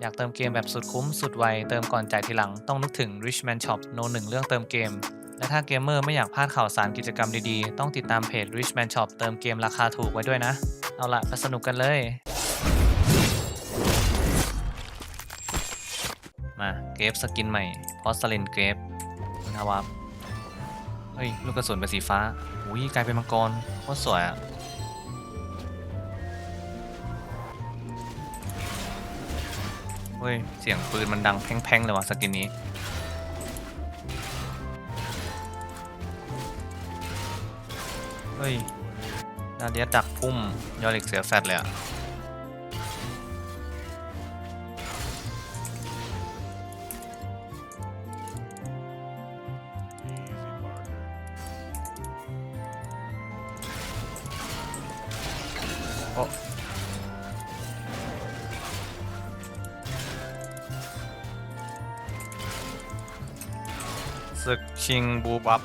อยากเติมเกมแบบสุดคุ้มสุดไว เติมก่อนจ่ายทีหลัง ต้องนึกถึง Richman Shop โนหนึ่งเรื่องเติมเกม และถ้าเกมเมอร์ไม่อยากพลาดข่าวสารกิจกรรมดีๆ ต้องติดตามเพจ Richman Shop เติมเกมราคาถูกไว้ด้วยนะ เอาละไปสนุกกันเลย มาเกรฟสกินใหม่พอสเลนเกรฟนะครับเฮ้ย ลูกกระสุนเป็นสีฟ้า อุ้ยกลายเป็นมังกรโคตรสวยอะ ฮ้ย เสียงปืนมันดังแพ่งๆเลยว่ะสกินนี้ เฮ้ย นาเดียดักพุ่ม ยอริกเสียแฟดเลยอะ ศึกชิงบูบับ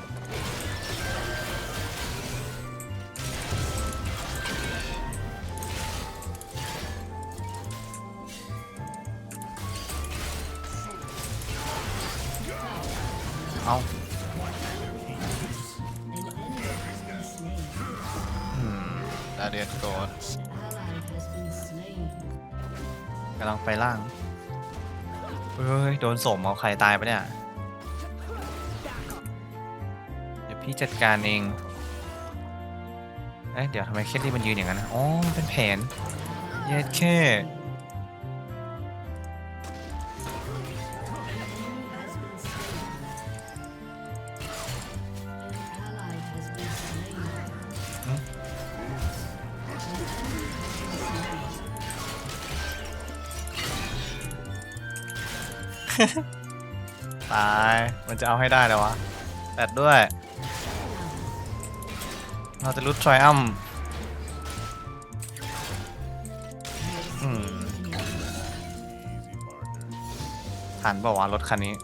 เอาดาเดียนโกดกำลังไปล่าง เฮ้ย โดนสมเอาใครตายปะเนี่ย พี่จัดการเอง เอ๊ะเดี๋ยวทำไมเคลลี่มันยืนอย่างนั้นนะอ๋อ เป็นแผนเย็ดแค่ตาย มันจะเอาให้ได้เลยวะแปดด้วย เราจะลุดทริอัมอืมทันเปล่าวะรถคันนี้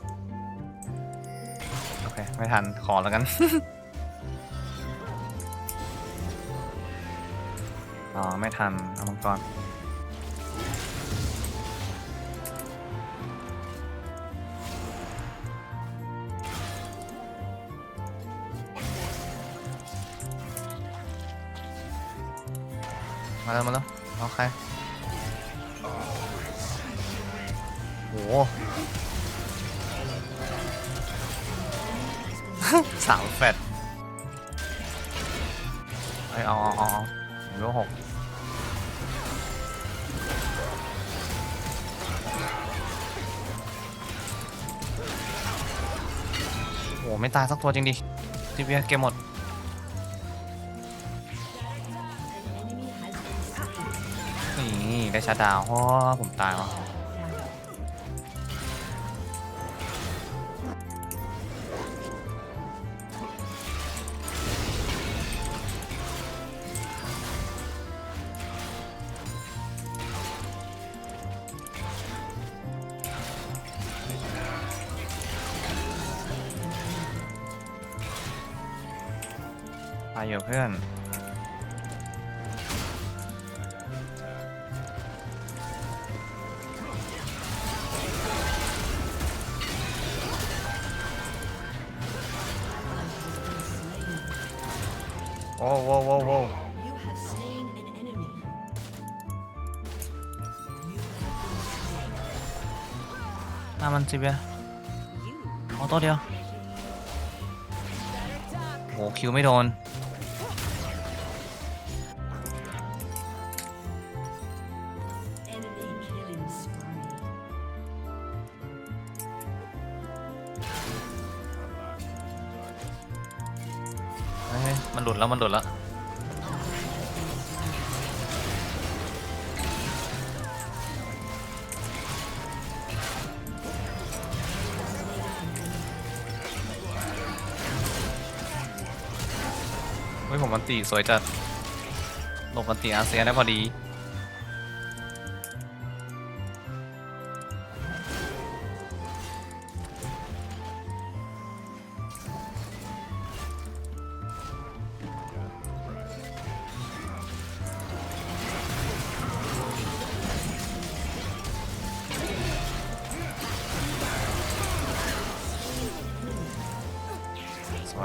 โอเค ไม่ทัน ขอแล้วกัน อ๋อ ไม่ทัน เอามังกร มาแล้วมาแล้วเอาใครโหสามแฟดเอ้ยเอาเอาเอาเอาเบลหกโหไม่ตายสักตัวจริงดิทีเวียเกมหมด ได้ชาดาวเพราะว่าผมตายวะไปอยู่เพื่อน โอ้โว้โว้โว้ You have slain an enemy. หน้ามันสิเบีย You เอาตัวเดียวโหคิวไม่โดน มันหลุดแล้วมันหลุดแล้วเฮ้ยผมมันตีสวยจัดหลบมันตีอาเซียนได้พอดี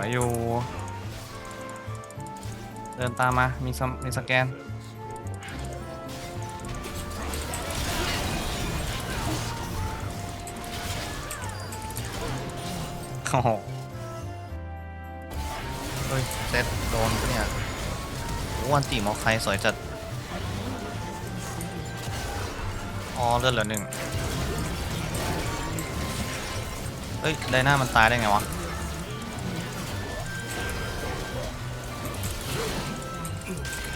วยอยู่ เดินตามมา มีสมีสแกน โอ้โหเฮ้ยเซตโดนปะเนี่ยโอ้วันตีมอใครสวยจัด อ๋อเลือดเหลือหนึ่งเฮ้ยไดหน้ามันตายได้ไงวะ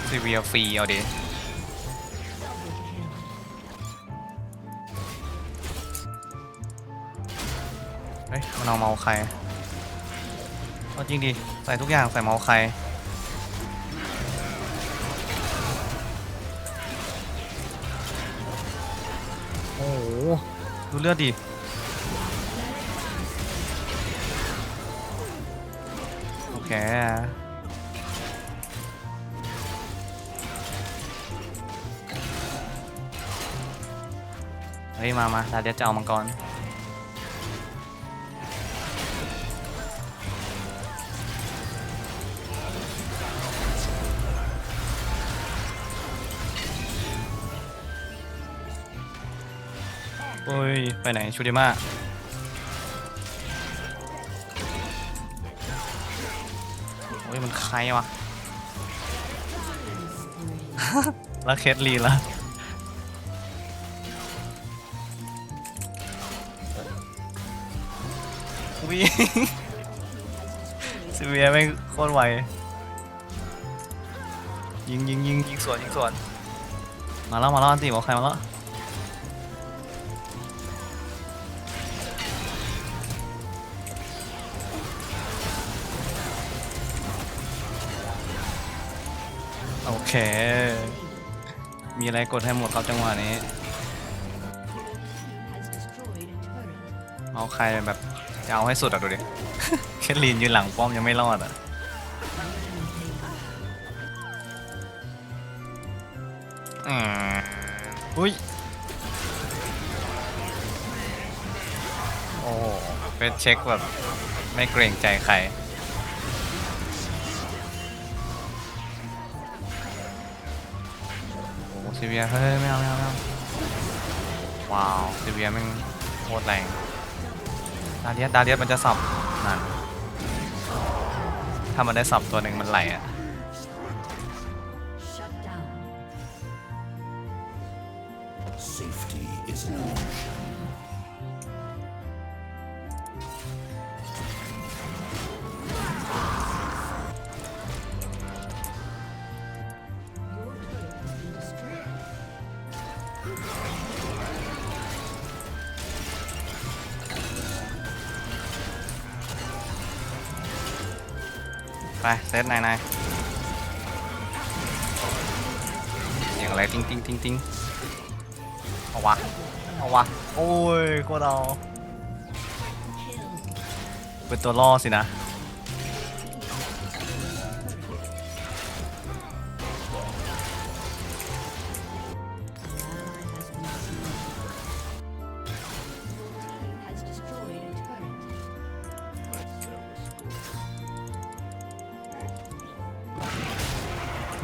ซีเวียฟรีเอาดิเฮ้ยมันเอาเมาส์ใครเอาจริงดิ ใส่ทุกอย่างใส่เมาส์ใครโอ้โหดูเลือดดิโอเค เฮ้ยมามาดาเดียจะเอามังกรโอ้ย ไปไหน ชูดิมาโอ้ย มันใครวะ แล้วเคสลีละ วิซิเวียไม่โคตรไวยิงยิงยิงยิงสวนยิงสวนมาแล้วมาแล้วอันตีบอกใครมาแล้วโอเค มีอะไรกดให้หมดครับจังหวะนี้ เอาใครแบบ จะเอาให้สุดอะดูดิ แค่ลีนยืนหลังป้อมยังไม่รอดอะอืมอุ้ย โอ้เป็นเช็คแบบ ไม่เกรงใจใครโอ้ซีเวียเฮ้ย ไม่เอาไม่เอาไม่เอาว้าวซีเวียม่งโคตรแรงาเลียสดาเลียสมันจะสับนั่นถ้ามันได้สับตัวหนึ่งมันไหลอะ เซตนายนายเสียงอะไรติ้งติ้งติ้งติ้งเอาวะเอาวะโอ้ยโคตรเอาเป็นตัวล่อสินะ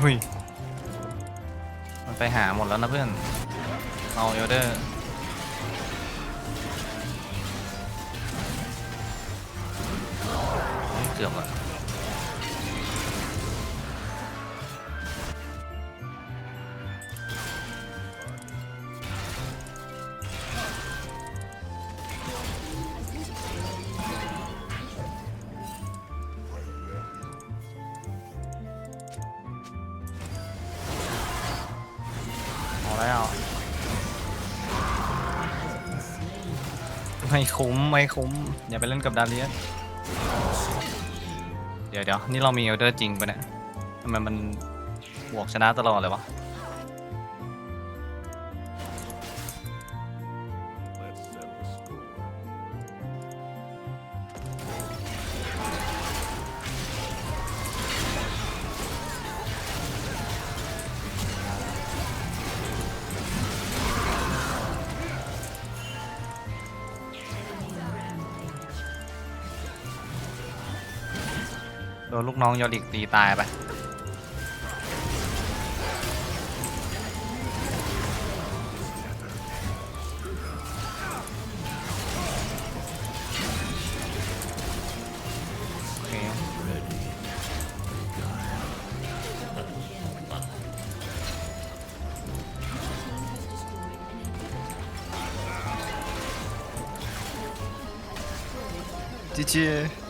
เฮ้ย มันไปหาหมดแล้วนะเพื่อน เอาเอลเดอร์เกือบอะ ไม่คุ้มไม่คุ้มอย่าไปเล่นกับดาเลียสเดี๋ยวเดี๋ยวนี่เรามีเอลเดอร์จริงปะเนี่ยทำไมมันบวกชนะตลอดเลยวะ ดนลูกน้องยอริกตีตายไปเจีจี